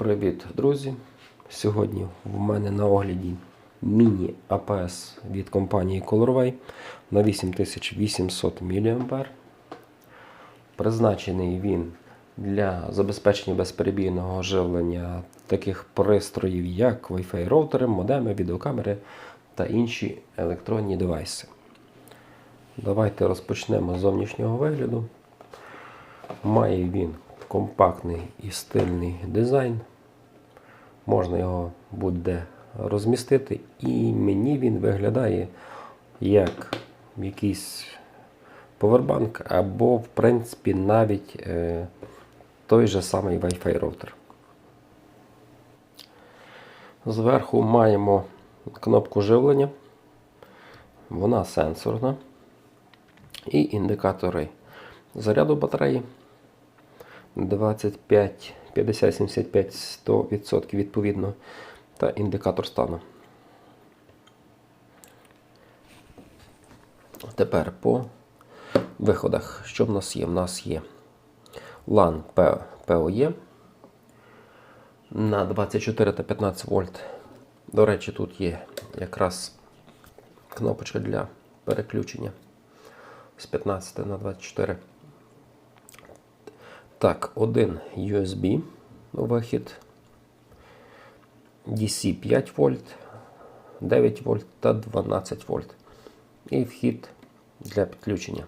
Привіт, друзі! Сьогодні в мене на огляді міні АПС від компанії Colorway на 8800 мА. Призначений він для забезпечення безперебійного живлення таких пристроїв, як Wi-Fi роутери, модеми, відеокамери та інші електронні девайси. Давайте розпочнемо з зовнішнього вигляду. Має він компактний і стильний дизайн. Можна його буде розмістити, і мені він виглядає як якийсь повербанк, або, в принципі, навіть е, той же самий Wi-Fi роутер. Зверху маємо кнопку живлення, вона сенсорна і індикатори заряду батареї 25, 50, 75, 100% відповідно та індикатор стану. Тепер по виходах. Що в нас є? В нас є LAN PoE на 24 та 15 вольт. До речі, тут є якраз кнопочка для переключення з 15 на 24. Так, один USB вихід, DC 5 вольт, 9 вольт та 12 вольт. І вхід для підключення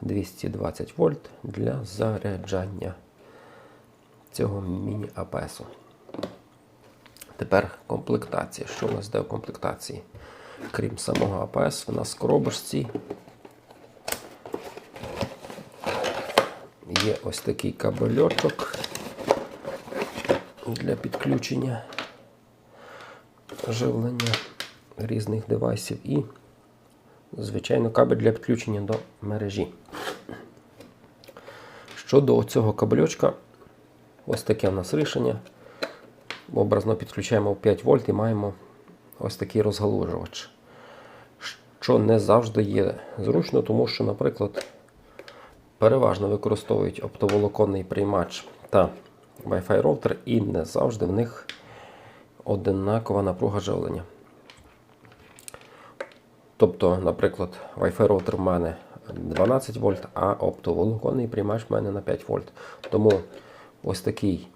220 вольт для заряджання цього міні-АПСу. Тепер комплектація. Що у нас де в комплектації? Крім самого АПС, у нас в коробочці Є ось такий кабельочок для підключення живлення різних девайсів і, звичайно, кабель для підключення до мережі. Щодо цього кабельочка, ось таке у нас рішення. Образно підключаємо в 5 вольт і маємо ось такий розгалужувач. Що не завжди є зручно, тому що, наприклад, переважно використовують оптоволоконний приймач та Wi-Fi роутер і не завжди в них одинакова напруга живлення. Тобто, наприклад, Wi-Fi роутер в мене 12 вольт, а оптоволоконний приймач в мене на 5 вольт. Тому ось такий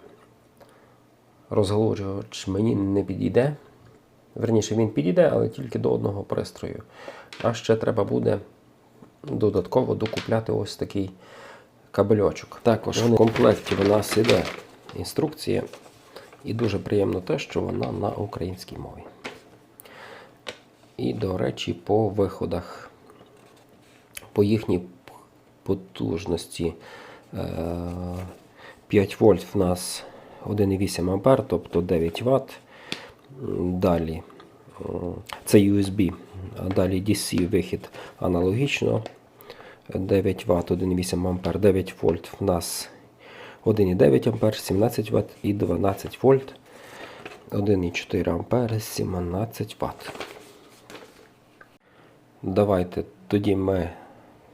розгалужувач мені не підійде. Верніше, він підійде, але тільки до одного пристрою. А ще треба буде додатково докупляти ось такий кабельочок. Також в комплекті в нас іде інструкція, і дуже приємно те, що вона на українській мові. І, до речі, по виходах, по їхній потужності е, 5 вольт в нас 1,8 А, тобто 9 Вт. Далі е, це USB, а далі DC вихід аналогічно. 9 Вт, 1,8 А, 9 вольт в нас 1,9 А, 17 Вт і 12 вольт, 1,4 А, 17 Вт. Давайте тоді ми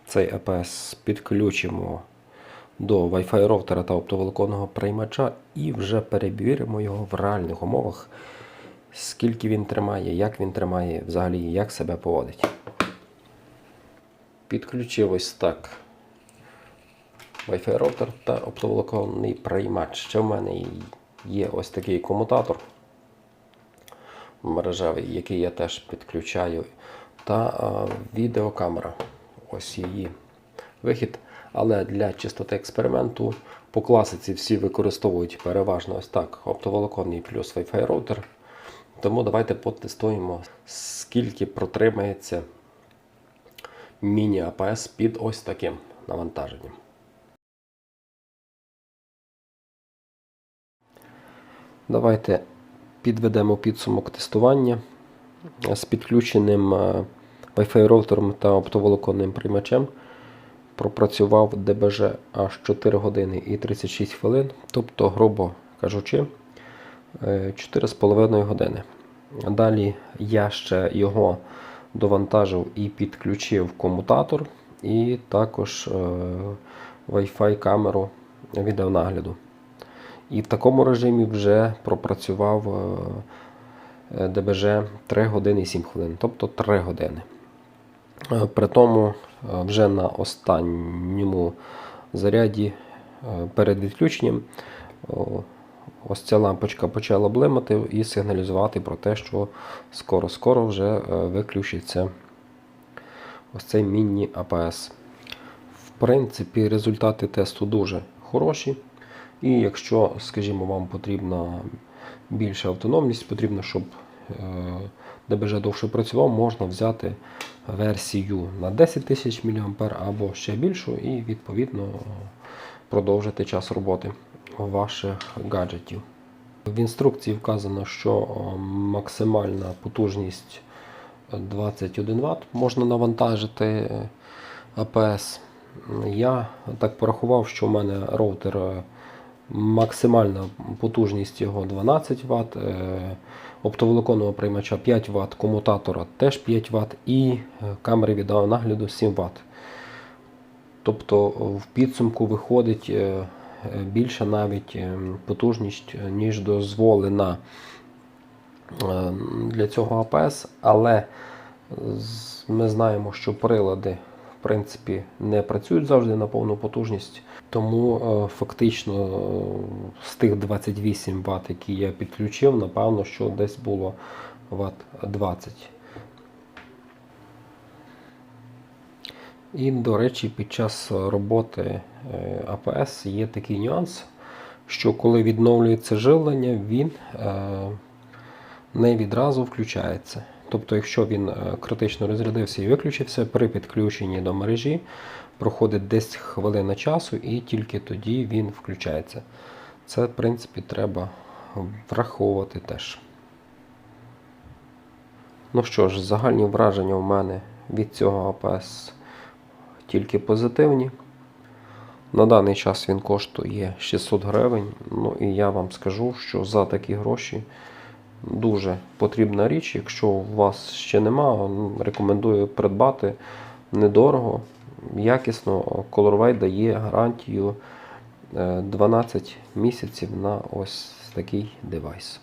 цей АПС підключимо до Wi-Fi роутера та оптоволоконного приймача і вже перевіримо його в реальних умовах, скільки він тримає, як він тримає, взагалі як себе поводить. Підключив ось так Wi-Fi роутер та оптоволоконний приймач. Ще в мене є ось такий комутатор мережевий, який я теж підключаю, та а, відеокамера. Ось її вихід. Але для чистоти експерименту по класиці всі використовують переважно ось так оптоволоконний плюс Wi-Fi роутер. Тому давайте потестуємо, скільки протримається міні-АПС під ось таким навантаженням. Давайте підведемо підсумок тестування з підключеним е, Wi-Fi роутером та оптоволоконним приймачем. Пропрацював ДБЖ аж 4 години і 36 хвилин, тобто, грубо кажучи, 4,5 години. Далі я ще його довантажив і підключив комутатор, і також е, Wi-Fi камеру відеонагляду. І в такому режимі вже пропрацював е, ДБЖ 3 години і 7 хвилин, тобто 3 години. Е, При тому вже на останньому заряді перед відключенням ось ця лампочка почала блимати і сигналізувати про те, що скоро-скоро вже е, виключиться ось цей міні-АПС. В принципі, результати тесту дуже хороші. І якщо, скажімо, вам потрібна більша автономність, потрібно, щоб е, ДБЖ довше працював, можна взяти версію на 10 тисяч мА або ще більшу, і відповідно продовжити час роботи ваших гаджетів. В інструкції вказано, що максимальна потужність 21 Вт можна навантажити е, АПС. Я так порахував, що в мене роутер е, максимальна потужність його 12 Вт, е, оптоволоконного приймача 5 Вт, комутатора теж 5 Вт і е, камери відеонагляду 7 Вт. Тобто в підсумку виходить е, е, більша навіть е, потужність, е, ніж дозволена е, для цього АПС, але ми знаємо, що прилади в принципі не працюють завжди на повну потужність, тому фактично з тих 28 Вт, які я підключив, напевно, що десь було Вт 20. І, до речі, під час роботи е, АПС є такий нюанс, що коли відновлюється живлення, він е, не відразу включається. Тобто, якщо він е, критично розрядився і виключився, при підключенні до мережі проходить десь хвилина часу і тільки тоді він включається. Це, в принципі, треба враховувати теж. Ну що ж, загальні враження в мене від цього АПС тільки позитивні. На даний час він коштує 600 гривень. Ну і я вам скажу, що за такі гроші дуже потрібна річ. Якщо у вас ще нема, рекомендую придбати недорого, якісно. Colorway дає гарантію е, 12 місяців на ось такий девайс.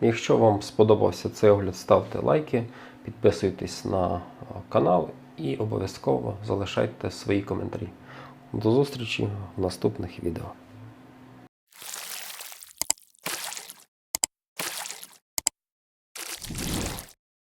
Якщо вам сподобався цей огляд, ставте лайки, підписуйтесь на е, канал і обов'язково залишайте свої коментарі. До зустрічі в наступних відео.